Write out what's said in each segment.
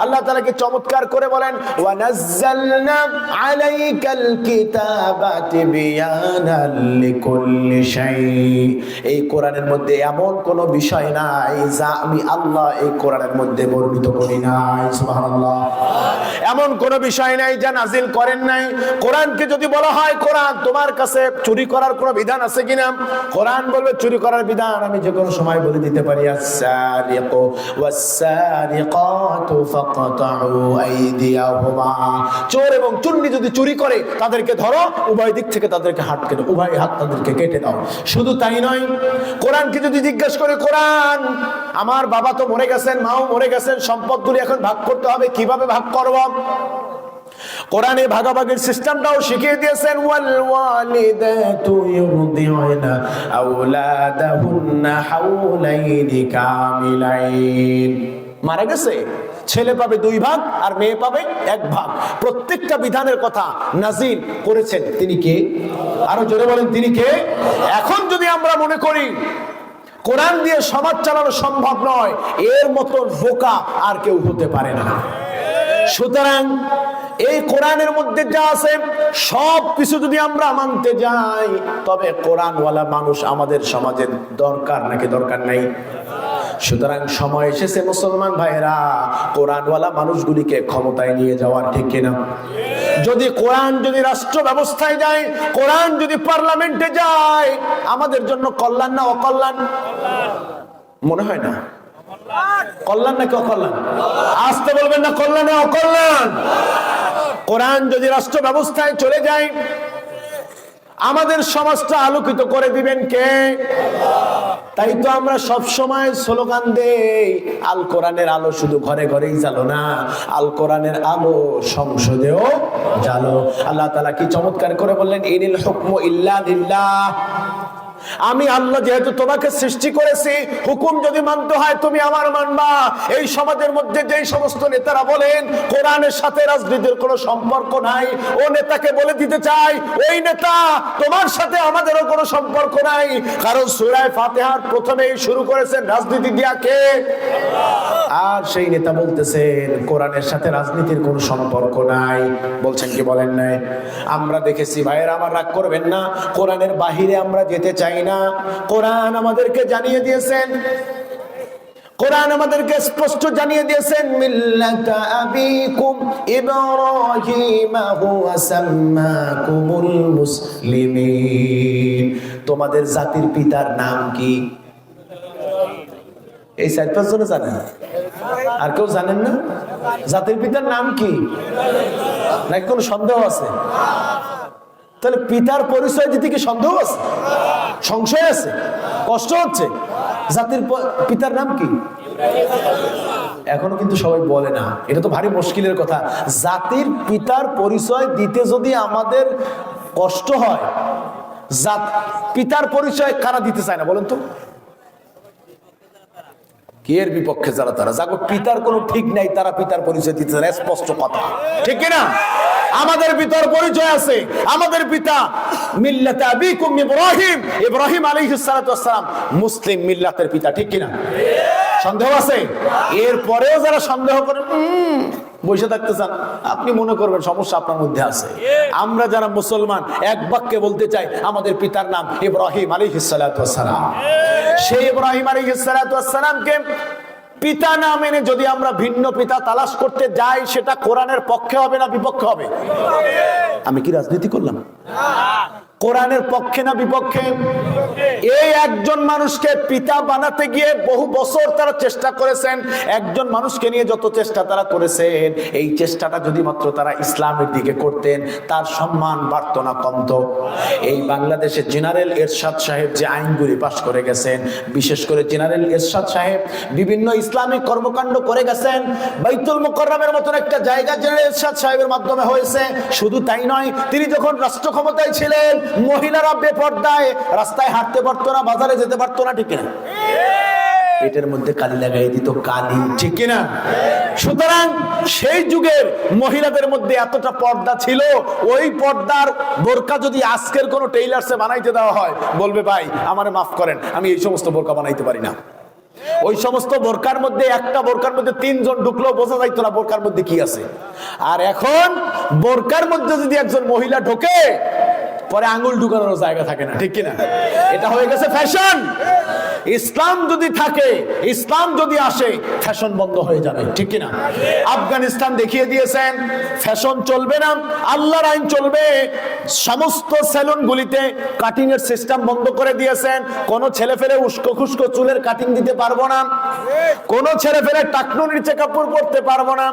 আল্লাহ তালাকে চমৎকার করে বলেন এই কোরআনের মধ্যে এমন কোনো বিষয় নাই যা আমি আল্লাহ এই কোরআনের মধ্যে বর্ণিত করি নাই, সুবহানাল্লাহ। এমন কোন বিষয় নাই যা নাজিল করেন নাই। কোরআনকে যদি বলা হয়, কোরআন, তোমার কাছে চুরি করার কোনো বিধান আছে কিনা? কোরআন বলবে, চুরি করার বিধান আমি যে কোনো সময় বলে দিতে পারি। চোর এবং চুন্নি যদি চুরি করে, তাদেরকে ধরো, উভয় দিক থেকে তাদেরকে হাত কেটে, উভয় হাত তাদেরকে কেটে দাও। শুধু তাই নয়, কোরআনকে যদি জিজ্ঞেস করে, কোরআন, আমার বাবা তো মরে গেছেন, মাও মরে গেছেন, সম্পদগুলি এখন ভাগ করতে হবে, কীভাবে ভাগ করব? কোরআনে ভাগাভাগির সিস্টেমটাও শিখিয়ে দিয়েছেন মারা গেছে। ছেলে পাবে দুই ভাগ আর মেয়ে পাবে এক ভাগ। প্রত্যেকটা বিধানের কথা নাজিল করেছেন। তিনি কে? আরও জোরে বলেন, তিনি কে? এখন যদি আমরা মনে করি, কোরআন দিয়ে সমাজ চালানো সম্ভব নয়, এর মতন বোকা আর কেউ হতে পারে না। সুতরাং এই কোরআনের মধ্যে যা আছে, সব কিছু যদি আমরা মানতে যাই, তবে কোরআনওয়ালা মানুষ আমাদের সমাজের দরকার নাকি দরকার নাই? সুতরাং সময় এসেছে মুসলমান ভাইরা কোরআনওয়ালা মানুষগুলিকে ক্ষমতায় নিয়ে যাওয়ার, ঠিক কিনা? যদি কোরআন যদি রাষ্ট্র ব্যবস্থায় যায়, কোরআন যদি পার্লামেন্টে যায়, আমাদের জন্য কল্যাণ না অকল্যাণ? মনে হয় না? কল্যাণ নাকি অকল্যাণ? আসতে বলবেন না, কল্যাণ অকল্যাণ? কোরআন যদি রাষ্ট্র ব্যবস্থায় চলে যায়, আমাদের সমাজটা আলোকিত করে দিবেন কে? তাই তো আমরা সব সময় স্লোগান দেই, আল কোরআনের আলো শুধু ঘরে ঘরেই জ্বালো না, আল কোরআনের আলো সংসদেও জ্বালো। আল্লাহ তালা কি চমৎকার করে বললেন, ইনিল হুকমু ইল্লা আমি আল্লাহ যেহেতু তোমাকে সৃষ্টি করেছি, হুকুম যদি মানতে হয় তুমি আমার মানবা। এই সমাজের মধ্যে যেই সমস্ত নেতারা বলেন, কোরআনের সাথে রাজনীতির কোনো সম্পর্ক নাই, ও নেতাকে বলে দিতে চাই ওই নেতা তোমার সাথে আমাদেরও কোনো সম্পর্ক নাই। কারণ সুরায় ফাতেহার প্রথমেই শুরু করেছেন রাজনীতি দিয়া কে? আর সেই নেতা বলতেছেন, কোরআনের সাথে রাজনীতির কোনো সম্পর্ক নাই। বলছেন কি বলেন নাই? আমরা দেখেছি, ভাইয়ের, আমার রাগ করবেন না। কোরআনের বাহিরে আমরা যেতে চাই না। কোরআন আমাদেরকে জানিয়ে দিয়েছেন। কোরআন আমাদেরকে স্পষ্ট জানিয়ে দিয়েছেন তোমাদের জাতির পিতার নাম কি? এই চার পাঁচ জনে জানেন? আর কেউ জানেন না? জাতির পিতার নাম কি? নাকি কোনো সন্দেহ আছে? তাহলে পিতার পরিচয় দিতে কি সন্দেহ আছে? সংশয় আছে? কষ্ট হচ্ছে? জাতির পিতার নাম কি? এখনও কিন্তু সবাই বলে না। এটা তো ভারী মুশকিলের কথা। জাতির পিতার পরিচয় দিতে যদি আমাদের কষ্ট হয়, জাত পিতার পরিচয় কারা দিতে চায় না বলেন তো? এর বিপক্ষে যারা তারা? যাগো পিতার কোনো ঠিক নাই, তারা পিতার পরিচয় দিতে স্পষ্ট কথা। ঠিক না আমাদের পিতার পরিচয় আছে। আমাদের পিতা মিল্লাতে আবিকুম ইব্রাহিম। ইব্রাহিম আলাইহিস সালাতু ওয়াসসালাম মুসলিম মিল্লাতের পিতা, ঠিক কিনা? সন্দেহ আছে? এরপরেও যারা সন্দেহ করে বসে থাকতে চান, আপনি মনে করবেন সমস্যা আপনার মধ্যে আছে। আমরা যারা মুসলমান, এক বাক্যে বলতে চাই, আমাদের পিতার নাম ইব্রাহিম আলাইহিস সালাতু ওয়াসসালাম সেই ইব্রাহিম আলাইহিস সালাতু ওয়াসসালামকে পিতা না মেনে যদি আমরা ভিন্ন পিতা তালাশ করতে যাই, সেটা কোরআনের পক্ষে হবে না বিপক্ষে হবে? আমি কি রাজনীতি করলাম? কোরআনের পক্ষে না বিপক্ষে? এই একজন মানুষকে পিতা বানাতে গিয়ে বহু বছর তারা চেষ্টা করেছেন, একজন মানুষকে নিয়ে যত চেষ্টা তারা করেছেন, এই চেষ্টাটা যদি মাত্র তারা ইসলামের দিকে করতেন, তার সম্মান বাড়ত না, কমত। এই বাংলাদেশের জেনারেল এরশাদ সাহেব যে আইনগুলি পাশ করে গেছেন, বিশেষ করে জেনারেল এরশাদ সাহেব বিভিন্ন ইসলামিক কর্মকাণ্ড করে গেছেন, বাইতুল মোকররমের মতন একটা জায়গা জেনারেল এরশাদ সাহেবের মাধ্যমে হয়েছে, শুধু তাই নয়, তিনি যখন রাষ্ট্র ক্ষমতায় ছিলেন মহিলারা বেপর্দায়, রাস্তায় হাঁটতে পারতো না, বাজারে যেতে পারতো না, ঠিক না পেটের মধ্যে কালি লাগাই দিত, কালি। ঠিক কিনা? সুতরাং সেই যুগের মহিলাদের মধ্যে এতটা পর্দা ছিল, ওই পর্দার বোরকা যদি আজকের কোন টেইলার্সে বানাইতে দেওয়া হয়, বলবে, ভাই, আমারে মাফ করেন, আমি এই সমস্ত বোরকা বানাইতে পারি না। ওই সমস্ত বোরকার মধ্যে, একটা বোরকার মধ্যে তিনজন ঢুকলেও বোঝা যাইতো না বোরকার মধ্যে কি আছে। আর এখন বোরকার মধ্যে যদি একজন মহিলা ঢোকে পরে আঙ্গুল ঢুকানোর জায়গা থাকে না, ঠিক কিনা? এটা হয়ে গেছে ফ্যাশন। ইসলাম যদি থাকে, ইসলাম যদি আসে, ফ্যাশন বন্ধ হয়ে যাবে, ঠিক কিনা? আফগানিস্তান দেখিয়ে দিয়েছেন, ফ্যাশন চলবে না, আল্লাহর আইন চলবে। সমস্ত সেলুন গুলিতে কাটিং এর সিস্টেম বন্ধ করে দিয়েছেন। কোন ছেলে ফেলে উস্কো খুস্কো চুলের কাটিং দিতে পারব না। কোন ছেলে ফেলে টাকনুর নিচে কাপড় পরতে পারব না।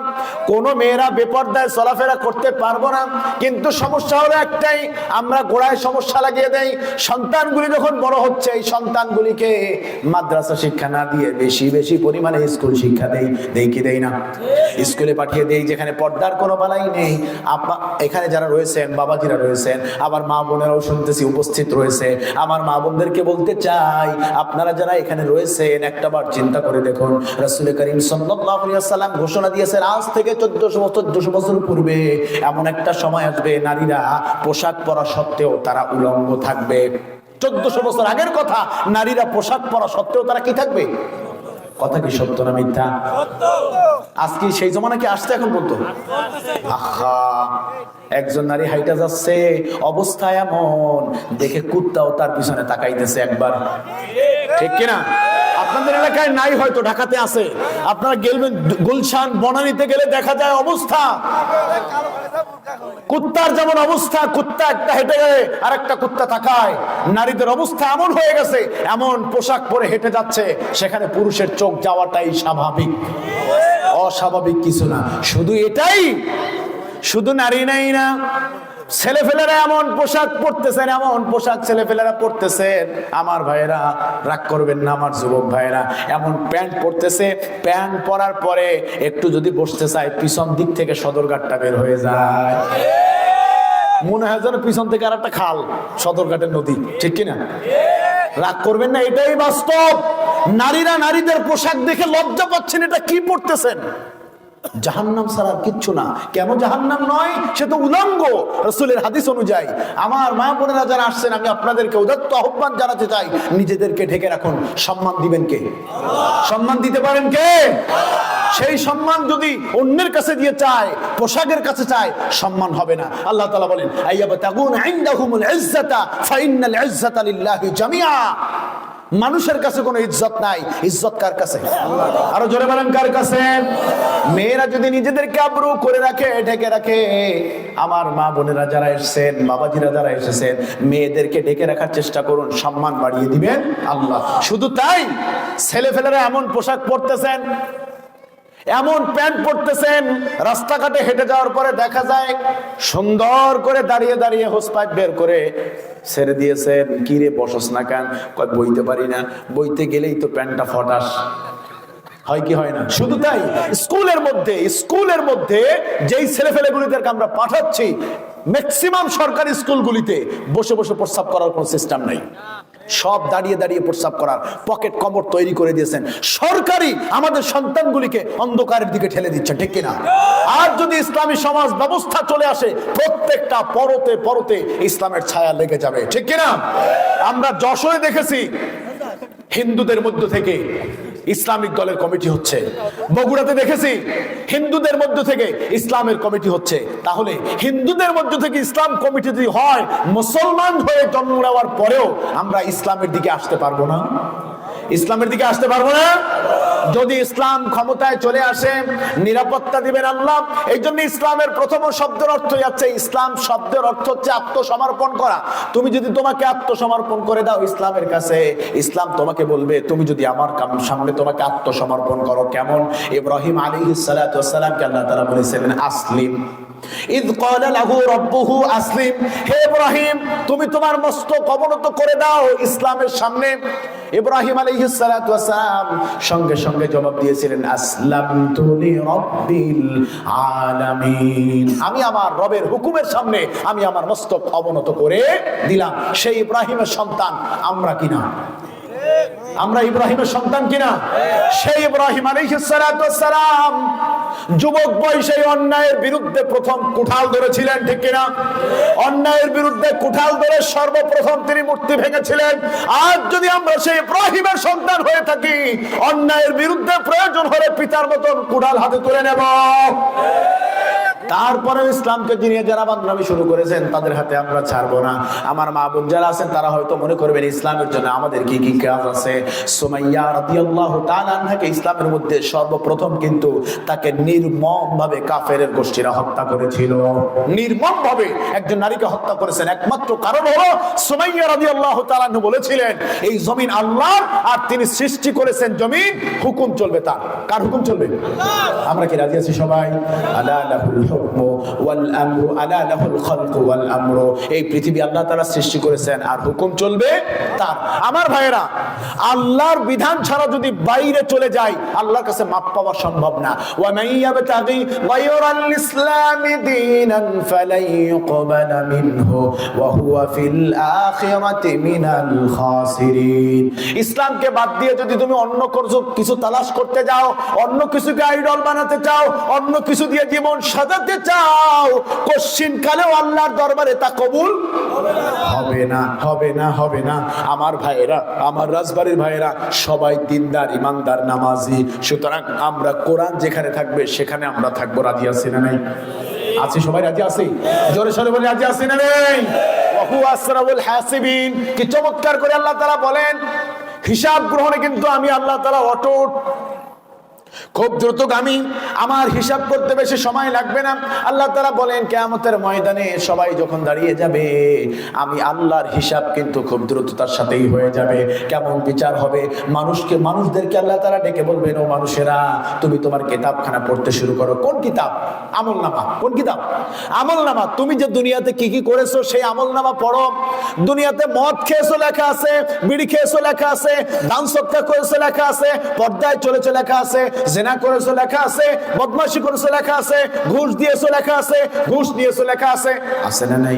কোন মেয়েরা বেপর্দায় চলাফেরা করতে পারব না। কিন্তু সমস্যা হলো একটাই, আমরা গোড়ায় সমস্যা লাগিয়ে দেই সন্তানগুলি যখন বড় হচ্ছে, এই সন্তানগুলিকে মাদ্রাসা শিক্ষা না দিয়ে বেশি বেশি পরিমাণে স্কুল শিক্ষা দেই। দেই কি দেই না? স্কুলে পাঠিয়ে দেই, যেখানে পর্দার কোনো বালাই নেই। আপা, এখানে যারা রয়েছেন, বাবাজিরা রয়েছেন আবার মা বোনেরাও শুনতেছি উপস্থিত রয়েছে। আমার মা বোনদেরকে বলতে চাই, আপনারা যারা এখানে রয়েছেন, একটা বার চিন্তা করে দেখুন। রাসূল করিম ওয়াসাল্লাম ঘোষণা দিয়েছেন, আজ থেকে 1400 1400 বছর পূর্বে এমন একটা সময় আসবে, নারীরা পোশাক পরা সত্ত্বেও তারা উলঙ্গ থাকবে। চোদ্দশো বছর আগের কথা, নারীরা পোশাক পরা সত্ত্বেও তারা কি থাকবে? কথা কি সত্য না মিথ্যা? আজকে সেই জমানা কি আসছে এখন বলতো আহা! একজন নারী হাইটা যাচ্ছে, অবস্থা এমন। দেখে কুত্তাও তার পিছনে তাকাইতেছে একবার। ঠিক কিনা? আপনাদের এলাকায় নাই হয়তো, ঢাকাতে আছে। আপনারা গেলবেন গুলশান, বনানীতে গেলে দেখা যায় অবস্থা। কুত্তার যেমন অবস্থা, কুত্তা একটা হেঁটে গেলে আর একটা কুত্তা তাকায় নারীদের অবস্থা এমন হয়ে গেছে, এমন পোশাক পরে হেঁটে যাচ্ছে, সেখানে পুরুষের চোখ যাওয়াটাই স্বাভাবিক। অস্বাভাবিক কিছু না। শুধু এটাই, শুধু নারী নাই না ছেলেফেলেরা এমন পোশাক পরতেছেন, এমন পোশাক ছেলেফেলেরা পরতেছেন। আমার ভাইয়েরা, রাগ করবেন না আমার যুবক ভাইয়েরা, এমন প্যান্ট পরতেছে, প্যান্ট পরার পরে একটু যদি বসতে চায়, পিছন দিক থেকে সদরঘাটটা বের হয়ে যায়। মনে হয় যেন পিছন থেকে আর একটা খাল, সদরঘাটের নদী, ঠিক কিনা? রাগ করবেন না, এটাই বাস্তব। নারীরা নারীদের পোশাক দেখে লজ্জা পাচ্ছেন, এটা কি পড়তেছেন জাহান্নাম ছাড়া কিচ্ছু না। কেন জাহান্নাম নয়? সে তো উলঙ্গ রসুলের হাদিস অনুযায়ী। আমার মা বোনেরা যারা আসছেন, আমি আপনাদেরকে উদাত্ত আহ্বান জানাতে চাই, নিজেদেরকে ঢেকে রাখুন। সম্মান দিবেন কে? সম্মান দিতে পারেন কে? সেই সম্মান যদি অন্যের কাছে দিয়ে চায়, পোশাকের কাছে চায়, সম্মান হবে না। আল্লাহ তাআলা বলেন, আইয়াবতাগুন ইনদাহুমুল ইজ্জাতা, ফাইন্নাল ইজ্জাতা লিল্লাহি জামিআ। মানুষের কাছে কোনো ইজ্জত নাই। ইজ্জত কার কাছে? আরও জোরে বলেন, কার কাছে? মেয়েরা যদি নিজেদেরকে আব্রু করে রাখে, ঢেকে রাখে, আমার মা বোনেরা যারা এসেছেন, বাবাজিরা যারা এসেছেন, মেয়েদেরকে ঢেকে রাখার চেষ্টা করুন, সম্মান বাড়িয়ে দিবেন আল্লাহ। শুধু তাই ছেলে ফেলেরা এমন পোশাক পরতেছেন এমন প্যান্ট পরতেছেন রাস্তাঘাটে হেঁটে যাওয়ার পরে দেখা যায় সুন্দর করে দাঁড়িয়ে দাঁড়িয়ে হোস পাইপ বের করে ছেড়ে দিয়েছেন। কিরে বসস না কেন? কয়, বইতে পারি না। বইতে গেলেই তো প্যান্টটা ফটাস। হয় কি হয় না? শুধু তাই, স্কুলের মধ্যে স্কুলের মধ্যে যেই ছেলেফেলেগুলিদেরকে আমরা পাঠাচ্ছি ম্যাক্সিমাম সরকারি স্কুলগুলিতে বসে বসে প্রস্রাব করার কোনো সিস্টেম নাই। সব দাঁড়িয়ে দাঁড়িয়ে প্রস্রাব করার পকেট কমর তৈরি করে দিয়েছেন। সরকারি আমাদের সন্তানগুলিকে অন্ধকারের দিকে ঠেলে দিচ্ছে, ঠিক কিনা? আর যদি ইসলামী সমাজ ব্যবস্থা চলে আসে, প্রত্যেকটা পরতে পরতে ইসলামের ছায়া লেগে যাবে, ঠিক কিনা? আমরা যশোরে দেখেছি, হিন্দুদের মধ্য থেকে ইসলামিক দলের কমিটি হচ্ছে। বগুড়াতে দেখেছি, হিন্দুদের মধ্য থেকে ইসলামের কমিটি হচ্ছে। তাহলে হিন্দুদের মধ্য থেকে ইসলাম কমিটি যদি হয়, মুসলমান হয়ে জন্ম নেওয়ার পরেও আমরা ইসলামের দিকে আসতে পারব না। ইসলামের দিকে আসতে পারব না? যদি ইসলাম ক্ষমতায় চলে আসে, নিরাপত্তা দিবেন আল্লাহ। এই জন্য ইসলামের প্রথম শব্দের অর্থ যাচ্ছে ইসলাম শব্দের অর্থ হচ্ছে আত্মসমর্পণ করা। তুমি যদি তোমাকে আত্মসমর্পণ করে দাও ইসলামের কাছে, ইসলাম তোমাকে বলবে, তুমি যদি আমার সামনে তোমাকে আত্মসমর্পণ করো কেমন? ইব্রাহিম আলী সালাতামকে আল্লাহ তারা বলেছিলেন আসলিম। আলাইহিস সালাতু আমি আমার রবের হুকুমের সামনে আমি আমার মস্তক অবনত করে দিলাম। সেই ইব্রাহিমের সন্তান আমরা কিনা? আমরা ইব্রাহিমের সন্তান কিনা? সেই ইব্রাহিম আলাইহিসসালাম যুবক বয়সে অন্যায়ের বিরুদ্ধে প্রথম কুঠাল ধরেছিলেন, ঠিক কিনা? অন্যায়ের বিরুদ্ধে কুঠাল ধরে সর্বপ্রথম তিনি মূর্তি ভেঙেছিলেন। আজ যদি আমরা সেই ইব্রাহিমের সন্তান হয়ে থাকি, অন্যায়ের বিরুদ্ধে প্রয়োজন হলে পিতার মতন কুঠাল হাতে তুলে নেব। তারপরে ইসলামকে যিনি যারা বান্ধবী শুরু করেছেন তাদের হাতে আমরা ছাড়বো না। আমার মা বোন যারা আছেন তারা হয়তো মনে করবেন ইসলামের জন্য আমাদের কি কি কাজ আছে। সুমাইয়া রাদিয়াল্লাহু তাআলা আনহাকে ইসলামের মধ্যে সর্বপ্রথম কিন্তু তাকে নির্মম ভাবে কাফেরের গোষ্ঠীরা হত্যা করেছিল। নির্মম ভাবে একজন নারীকে হত্যা করেছেন। একমাত্র কারণ হলো সুমাইয়া রাদিয়াল্লাহু তাআলা আনহু বলেছিলেন এই জমিন আল্লাহ আর তিনি সৃষ্টি করেছেন জমিন হুকুম চলবে তার। কার হুকুম চলবে? আমরা কি রাজি আছি সবাই? আলা লাহুল হুকমু। ওয়াল এই পৃথিবী আল্লাহ তাআলা সৃষ্টি করেছেন, আর হুকুম চলবে তার। আমার আল্লাহর বিধান ছাড়া যদি বাইরে চলে যায় আল্লাহর কাছে মাপ পাওয়া সম্ভব না। ওয়া দীনান ফালাই ইউকবালা মিনহু ওয়া হুয়া ফিল আখিরাতি মিনাল খাসিরিন। ইসলামকে বাদ দিয়ে যদি তুমি অন্য কিছু তালাশ করতে যাও, অন্য কিছুকে আইডল বানাতে চাও, অন্য কিছু দিয়ে জীবন সাজাতে চাও কশ্চিন কালেও আল্লাহর দরবারে তা কবুল হবে না হবে না হবে না। আমার ভাইয়েরা, আমার রাজবাড়ির ভাইয়েরা, সবাই দিনদার, ইমানদার, নামাজি। সুতরাং আমরা কোরআন যেখানে থাকবে, সেখানে আমরা থাকব। রাজি আছি না নাই? আছি সবাই রাজি আছি? জোরে সরে বলে, রাজি আছি না নেই? কি চমৎকার করে আল্লাহ তাআলা বলেন, হিসাব গ্রহণে কিন্তু আমি আল্লাহ তাআলা অটুট খুব দ্রুতগামী। আমার হিসাব করতে বেশি সময় লাগবে না। আল্লাহ তারা বলেন, কেয়ামতের ময়দানে সবাই যখন দাঁড়িয়ে যাবে, আমি আল্লাহর হিসাব কিন্তু খুব দ্রুততার সাথেই হয়ে যাবে। কেমন বিচার হবে? মানুষকে, মানুষদেরকে আল্লাহ তারা ডেকে বলবেন, ও মানুষেরা, তুমি তোমার কিতাবখানা পড়তে শুরু করো। কোন কিতাব? আমল নামা কোন কিতাব? আমল নামা তুমি যে দুনিয়াতে কি কি করেছ, সেই আমল নামা পড়ো। দুনিয়াতে মদ খেয়েছো লেখা আছে, বিড়ি খেয়েছো লেখা আছে, দান সৎকার করেছ লেখা আছে, পর্দায় চলেছে লেখা আছে জেনা করেছ লেখা আছে, বদমাশি করেছ লেখা আছে, ঘুষ দিয়েছ লেখা আছে, ঘুষ দিয়েছ লেখা আছে আছে না নাই?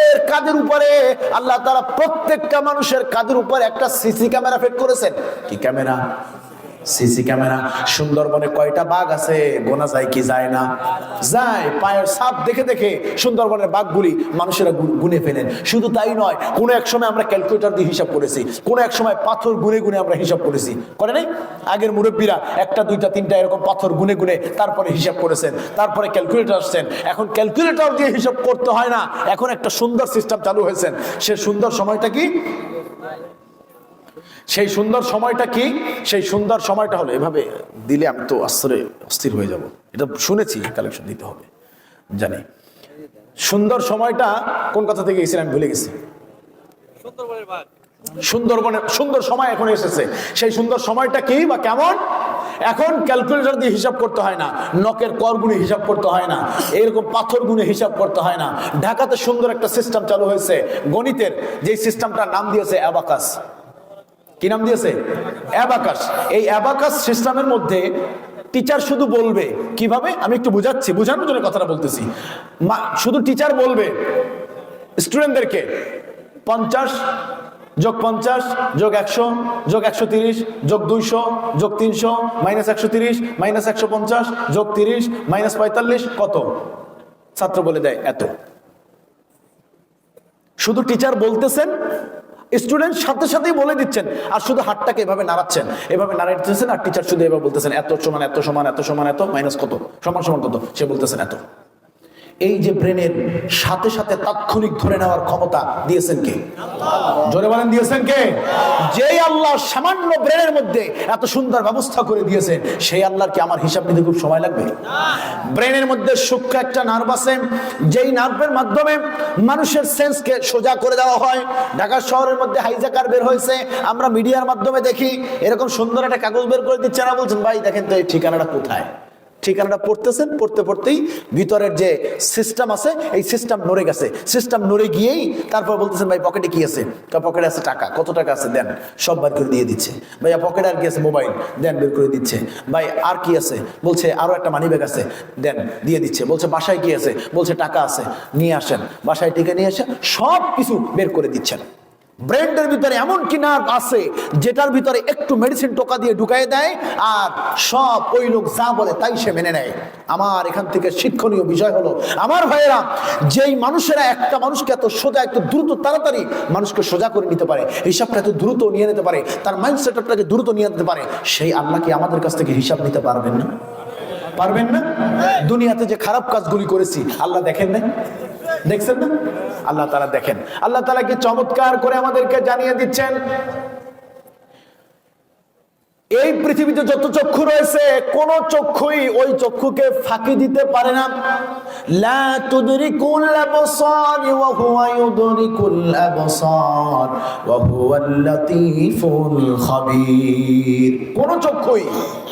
মানুষের কাদের উপরে? আল্লাহ তারা প্রত্যেকটা মানুষের কাদের উপরে একটা সিসি ক্যামেরা ফিট করেছেন? কি ক্যামেরা? সিসি ক্যামেরা, সুন্দরবনে কয়টা বাঘ আছে? গোনা যায় কি যায় না? যায়, পায়ের সাপ দেখে দেখে সুন্দরবনের বাঘগুলি মানুষেরা গুনে ফেলেন। শুধু তাই নয়, কোনো এক সময় আমরা ক্যালকুলেটর দিয়ে হিসাব করেছি, কোনো এক সময় পাথর গুনে গুনে আমরা হিসাব করেছি। করে নাই? আগের মুরব্বীরা একটা, দুইটা, তিনটা এরকম পাথর গুনে গুনে তারপরে হিসাব করেছেন, তারপরে ক্যালকুলেটর আসছেন। এখন ক্যালকুলেটর দিয়ে হিসাব করতে হয় না। এখন একটা সুন্দর সিস্টেম চালু হয়েছেন সে সুন্দর সময়টা কি? সেই সুন্দর সময়টা কি? সেই সুন্দর সময়টা হলো এভাবে দিলে আমি তো আশ্চর্য অস্থির হয়ে যাব। এটা শুনেছি কালেকশন দিতে হবে জানি। সুন্দর সময়টা কোন কথা থেকে গেছিলাম ভুলে গেছি। সুন্দরবনের সুন্দর সময় এখন এসেছে। সেই সুন্দর সময়টা কি বা কেমন? এখন ক্যালকুলেটর দিয়ে হিসাব করতে হয় না নখের কর গুণে হিসাব করতে হয় না এরকম পাথর গুণে হিসাব করতে হয় না। ঢাকাতে সুন্দর একটা সিস্টেম চালু হয়েছে গণিতের যে সিস্টেমটার নাম দিয়েছে অ্যাবাকাস। কি নাম দিয়েছে? অ্যাবাকাস। এই অ্যাবাকাস সিস্টেমের মধ্যে টিচার শুধু বলবে। কীভাবে? আমি একটু বুঝাচ্ছি। বোঝানোর জন্য কথাটা বলতেছি। শুধু টিচার বলবে। স্টুডেন্টদেরকে পঞ্চাশ যোগ পঞ্চাশ যোগ একশো যোগ একশো তিরিশ, যোগ দুইশো, যোগ তিনশো মাইনাস একশো তিরিশ মাইনাস একশো পঞ্চাশ, যোগ তিরিশ মাইনাস পঁয়তাল্লিশ, কত? ছাত্র বলে দেয় এত। শুধু টিচার বলতেছেন স্টুডেন্ট সাথে সাথেই বলে দিচ্ছেন, আর শুধু হাতটাকে এভাবে নাড়াচ্ছেন এভাবে নাড়াচ্ছেন আর টিচার শুধু এভাবে বলতেছেন, এত সমান এত সমান এত সমান, এত মাইনাস কত? সমান সমান কত? সে বলতেছেন এত। এই যে ব্রেনের সাথে সাথে তাৎক্ষণিক ধরে নেওয়ার ক্ষমতা দিয়েছেন কে? জোরে বলেন, দিয়েছেন কে? যেই আল্লাহ সামান্য ব্রেনের মধ্যে এত সুন্দর ব্যবস্থা করে দিয়েছেন সেই আল্লাহর কি আমার হিসাব নিতে খুব সময় লাগবে? ব্রেনের মধ্যে সূক্ষ্ম একটা নার্ভ আছে, যেই নার্ভের মাধ্যমে মানুষের সেন্সকে সোজা করে দেওয়া হয়। ঢাকা শহরের মধ্যে হাইজাকার বের হয়েছে, আমরা মিডিয়ার মাধ্যমে দেখি, এরকম সুন্দর একটা কাগজ বের করে দিচ্ছে না, বলছেন, ভাই, দেখেন তো এই ঠিকানাটা কোথায়? ঠিকানাটা পড়তেছেন, পড়তে পড়তেই ভিতরের যে সিস্টেম আছে, এই সিস্টেম নড়ে গেছে। সিস্টেম নড়ে গিয়েই তারপর বলতেছেন, ভাই পকেটে কি আছে? পকেটে আছে টাকা। কত টাকা আছে? দেন। সব বার করে দিয়ে দিচ্ছে। ভাইয়া পকেটে আর কি আছে? মোবাইল দেন বের করে দিচ্ছে। ভাই, আর কি আছে? বলছে, আরও একটা মানি ব্যাগ আছে। দেন দিয়ে দিচ্ছে। বলছে, বাসায় কি আছে? বলছে, টাকা আছে। নিয়ে আসেন। বাসায় টিকে নিয়ে আসেন সব কিছু বের করে দিচ্ছেন। ব্রেনের ভিতরে এমন কি নার্ভ আছে, যেটার ভিতরে একটু মেডিসিন টোকা দিয়ে ঢুকাই দেয়, আর সব ওই লোক যা বলে তাই সে মেনে নেয়। আমার এখান থেকে শিক্ষণীয় বিষয় হলো, আমার ভাইয়েরা, যেই মানুষেরা একটা মানুষকে এত সোজা, এত দ্রুত, তাড়াতাড়ি মানুষকে সোজা করে নিতে পারে, হিসাবটা এত দ্রুত নিয়ে নিতে পারে, তার মাইন্ড সেটআপটাকে দ্রুত নিয়ে নিতে পারে, সেই আল্লাহ কি আমাদের কাছ থেকে হিসাব নিতে পারবেন না? পারবেন না? দুনিয়াতে যে খারাপ কাজগুলি করেছি, আল্লাহ দেখেন না দেখছেন না? আল্লাহ তারা দেখেন। আল্লাহ তালা কি চমৎকার করে আমাদেরকে জানিয়ে দিচ্ছেন? এই পৃথিবীতে যত চক্ষু রয়েছে, কোন চক্ষুই ওই চক্ষুকে ফাঁকি দিতে পারে না। লা তুদরিকুল আবসার ওয়া হুয়া ইউদরিকুল আবসার ওয়া হুয়াল লাতীফুল খাবীর। কোন চক্ষুই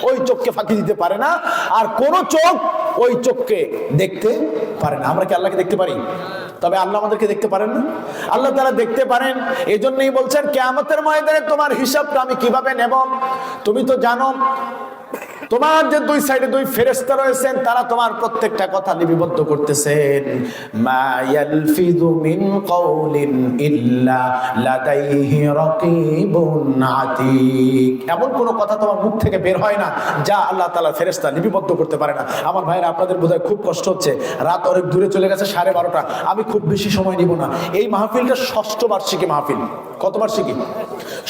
ওই চোখকে ফাঁকি দিতে পারে না, আর কোন চোখ ওই চোখকে দেখতে পারে না। আমরা কি আল্লাহকে দেখতে পারি? তবে আল্লাহ আমাদেরকে দেখতে পারেন না। আল্লাহ তারা দেখতে পারেন। এই জন্যই বলছেন, কেয়ামতের ময়দানে তোমার হিসাবটা আমি কীভাবে নেব? তুমি তো জানো তোমার যে দুই সাইডে দুই ফেরেস্তা রয়েছেন, তারা তোমার প্রত্যেকটা কথা লিপিবদ্ধ করতেছেন। মা ইয়ালফিযু মিন কওলিন ইল্লা লাদাইহি রাকিবুন আতীক। এমন কোনো কথা তোমার মুখ থেকে বের হয় না, যা আল্লাহ তাআলা ফেরেশতা লিপিবদ্ধ করতে পারে না। আমার ভাইরা, আপনাদের বোধহয় খুব কষ্ট হচ্ছে। রাত অনেক দূরে চলে গেছে, সাড়ে বারোটা। আমি খুব বেশি সময় নিব না। এই মাহফিলটা ষষ্ঠ বার্ষিকী মাহফিল। কত বার্ষিকী?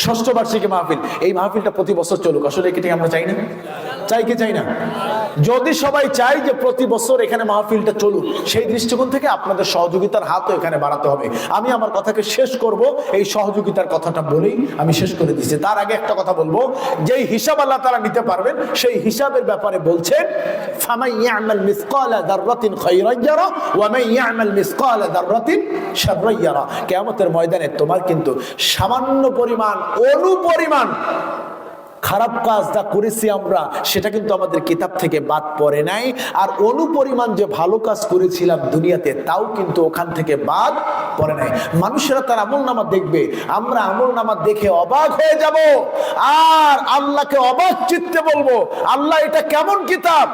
ষষ্ঠ বার্ষিকী মাহফিল। এই মাহফিলটা প্রতি বছর চলুক। আসলে এটি আমরা চাই না চাই কি চাই না? যদি সবাই চাই যে প্রতি বছর এখানে মাহফিলটা চলুক, সেই দৃষ্টিকোণ থেকে আপনাদের সহযোগিতার হাতও এখানে বাড়াতে হবে। আমি আমার কথাকে শেষ করব, এই সহযোগিতার কথাটা বলেই আমি শেষ করে দিচ্ছি। তার আগে একটা কথা বলব, যেই হিসাব আল্লাহ তারা নিতে পারবেন, সেই হিসাবের ব্যাপারে বলছেন কিয়ামতের ময়দানে তোমার কিন্তু সামান্য পরিমাণ অনু পরিমাণ খারাপ কাজ যা করেছি আমরা, সেটা কিন্তু আমাদের কিতাব থেকে বাদ পড়ে নাই। আর অনুপরিমাণ যে ভালো কাজ করেছিলাম দুনিয়াতে, তাও কিন্তু ওখান থেকে বাদ পড়ে নাই। মানুষেরা তার আমল নামা দেখবে, আমরা আমল নামা দেখে অবাক হয়ে যাব। আর আল্লাহকে অবাক চিত্তে বলব, আল্লাহ এটা কেমন কিতাব?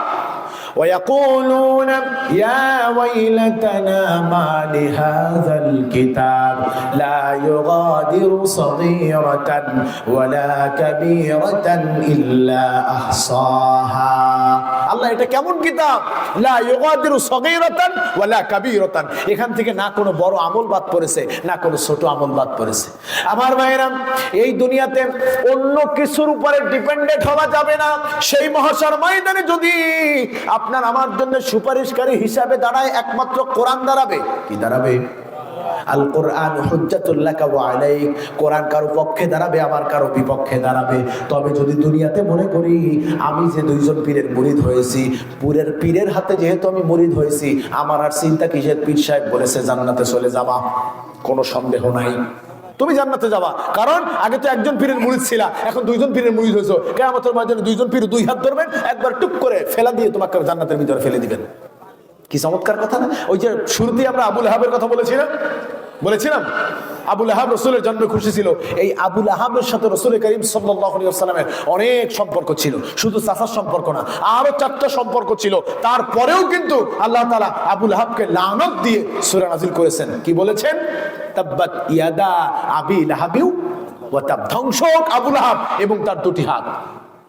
ويقولون يا ويلتنا ما لهذا الكتاب لا يغادر صغيرة ولا كبيرة إلا أحصاها. আল্লাহ, এটা কেমন কিতাব? লা এখান থেকে না কোনো বড় আমল বাদ পড়েছে, না কোনো ছোট আমল বাদ পড়েছে। আমার ভাইরা এই দুনিয়াতে অন্য কিছুর উপরে ডিপেন্ডেন্ট হওয়া যাবে না। সেই মহাশর ময়দানে যদি আপনার আমার জন্য সুপারিশকারী হিসাবে দাঁড়ায়, একমাত্র কোরআন দাঁড়াবে, কি দাঁড়াবে? আল কোরআন হুজ্জাতুল্লাকা ওয়া আলাইক। কোরআন কারও পক্ষে দাঁড়াবে, আবার কারও বিপক্ষে দাঁড়াবে। তবে যদি দুনিয়াতে মনে করি, আমি যে দুইজন পীরের মুরিদ হয়েছি, পুরের পীরের হাতে যেহেতু আমি মুরিদ হয়েছি, আমার আর চিন্তা কিসের? পীর সাহেব বলেছে, জান্নাতে চলে যাবা। কোনো সন্দেহ নাই। তুমি জান্নাতে যাবা। কারণ আগে তো একজন পীরের মুরিদ ছিলা, এখন দুইজন পীরের মুরিদ হয়েছো। কেমন মাঝে দুইজন পীর দুই হাত ধরবেন, একবার টুক করে ফেলা দিয়ে তোমাকে জান্নাতের ভিতরে ফেলে দিবেন। কি চমৎকার কথা না? ওই যে শুরুতে আমরা আবুল আহাবের কথা বলেছিলাম। বলেছিলাম? আবুল আহাব রসুলের জন্মে খুশি ছিল। এই আবুল আহাবের সাথে রসুল করিম সাল্লামের অনেক সম্পর্ক ছিল। শুধু চাষার সম্পর্ক না, আরও চারটা সম্পর্ক ছিল। তারপরেও কিন্তু আল্লাহ তালা আবুল আহাবকে লানত দিয়ে সুরা নাজিল করেছেন। কি বলেছেন? ইয়াদা আবি ও ধ্বংস আবুল আহাব এবং তার দুটি হাত।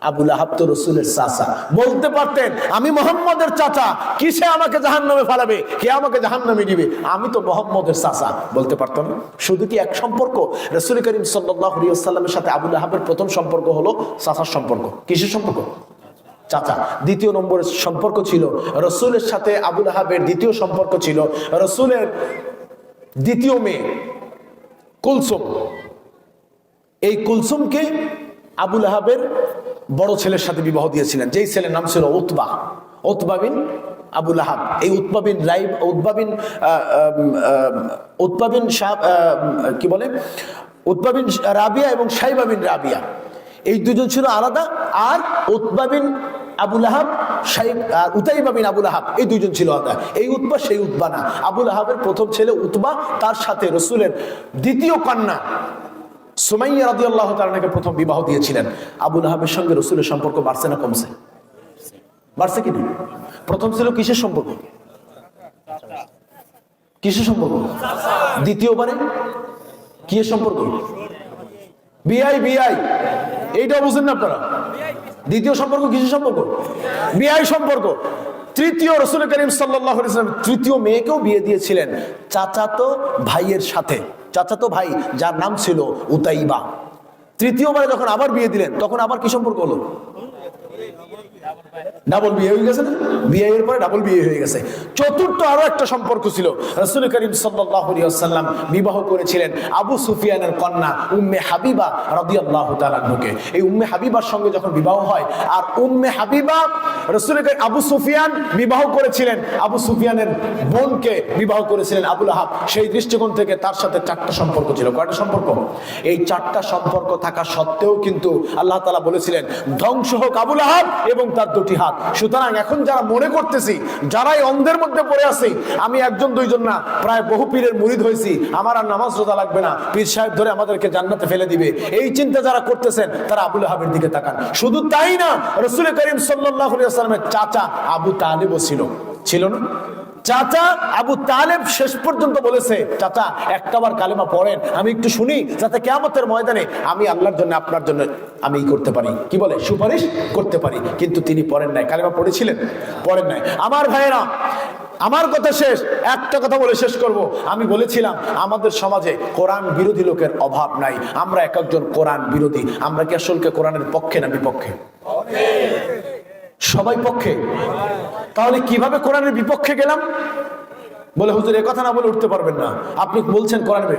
আবুল আহাব তো রসুলের চাচা। বলতে পারতেন, আমি মোহাম্মদের চাচা, কিসে আমাকে জাহান নামে ফালাবে? কে আমাকে জাহান নামে দিবে? আমি তো মোহাম্মদের চাচা। বলতে পারতাম না। শুধু কি এক সম্পর্ক? রসুল করিম সাল্লামের সাথে আবুল আহাবের প্রথম সম্পর্ক হলো চাচার সম্পর্ক। কিসের সম্পর্ক? চাচা। দ্বিতীয় নম্বরের সম্পর্ক ছিল রসুলের সাথে আবুল আহাবের দ্বিতীয় সম্পর্ক ছিল রসুলের দ্বিতীয় মেয়ে, কুলসুম। এই কুলসুমকে আবুল আহাবের বড় ছেলের সাথে বিবাহ দিয়েছিলেন। যেই ছেলের নাম ছিল উতবা। উতবা বিন আবুল আহাব এই উতবা বিন রাইব উতবা বিন আহ, আম, আহ, শাহ কি বলে? উতবা বিন রাবিয়া এবং সাইবাবিন রাবিয়া। এই দুজন ছিল আলাদা। আর উতবা বিন আবুল আহাব সাইব আর উতাইবা আবুল আহাব এই দুজন ছিল আলাদা। এই উতবা সেই উতবা না। আবুল আহাবের প্রথম ছেলে উতবা তার সাথে রসুলের দ্বিতীয় কন্যা সুমাইয়া রাদি আল্লাহ তালাকে প্রথম বিবাহ দিয়েছিলেন। আবুল আহাবের সঙ্গে রসুলের সম্পর্ক বাড়ছে না কমছে? বাড়ছে কি প্রথম ছিল কিসের সম্পর্ক? কিসের সম্পর্ক? দ্বিতীয়বারে? কিসের সম্পর্ক? বিআই বিআই। এইটা বুঝেন না আপনারা। দ্বিতীয় সম্পর্ক কিসের সম্পর্ক? বিআই সম্পর্ক। তৃতীয় রসুল করিম সাল্লাহ তৃতীয় মেয়েকেও বিয়ে দিয়েছিলেন চাচাতো ভাইয়ের সাথে। চাচাতো ভাই, যার নাম ছিল উতাইবা। তৃতীয়বারে যখন আবার বিয়ে দিলেন, তখন আবার কি সম্পর্ক হলো? ডাবল বিয়ে হয়ে গেছে না? বিয়ে এর পরে ডাবল বিয়ে হয়ে গেছে। চতুর্থ আরও একটা সম্পর্ক ছিল। রসুল করিম বিবাহ করেছিলেন আবু সুফিয়ানের কন্যা উম্মে হাবিবা তাআলাকে এই উম্মে হাবিবার সঙ্গে যখন বিবাহ হয়, আর উম্মে হাবিবা রসুল আবু সুফিয়ান বিবাহ করেছিলেন। আবু সুফিয়ানের বোনকে বিবাহ করেছিলেন আবুল আহাব। সেই দৃষ্টিকোণ থেকে তার সাথে চারটা সম্পর্ক ছিল। কয়টা সম্পর্ক? এই চারটা সম্পর্ক থাকা সত্ত্বেও কিন্তু আল্লাহ তালা বলেছিলেন, ধ্বংস হোক আবুল আহাব এবং তার দুটি হাত। সুতরাং এখন যারা মনে করতেছি, যারাই অন্ধের মধ্যে পড়ে আছি, আমি একজন, দুইজন না, প্রায় বহু পীরের মুরিদ হয়েছি। আমার আর নামাজ রোজা লাগবে না। পীর সাহেব ধরে আমাদেরকে জান্নাতে ফেলে দিবে। এই চিন্তা যারা করতেছেন, তারা আবুল হাবের দিকে তাকান। শুধু তাই না, রসুল করিম সাল্লাহ সাল্লামের চাচা আবু তালিবও ছিল। ছিল না? চাচা আবু তালেব শেষ পর্যন্ত বলেছে, চাচা একটাবার কালেমা পড়েন, আমি একটু শুনি, যাতে কেমতের ময়দানে আমি আল্লাহর জন্য, আপনার জন্য আমি করতে পারি। কি বলে? সুপারিশ করতে পারি, কিন্তু তিনি পড়েন নাই। কালেমা পড়েছিলেন? পড়েন নাই। আমার ভাইয়েরা, আমার কথা শেষ, একটা কথা বলে শেষ করব। আমি বলেছিলাম, আমাদের সমাজে কোরআন বিরোধী লোকের অভাব নাই। আমরা এক একজন কোরআন বিরোধী। আমরা কি আসলকে কোরআনের পক্ষে না বিপক্ষে? সবাই পক্ষে। তাহলে কীভাবে কোরআনের বিপক্ষে গেলাম? বলে হুজুর, এ কথা না বলে উঠতে পারবেন না। আপনি বলছেন কোরআনের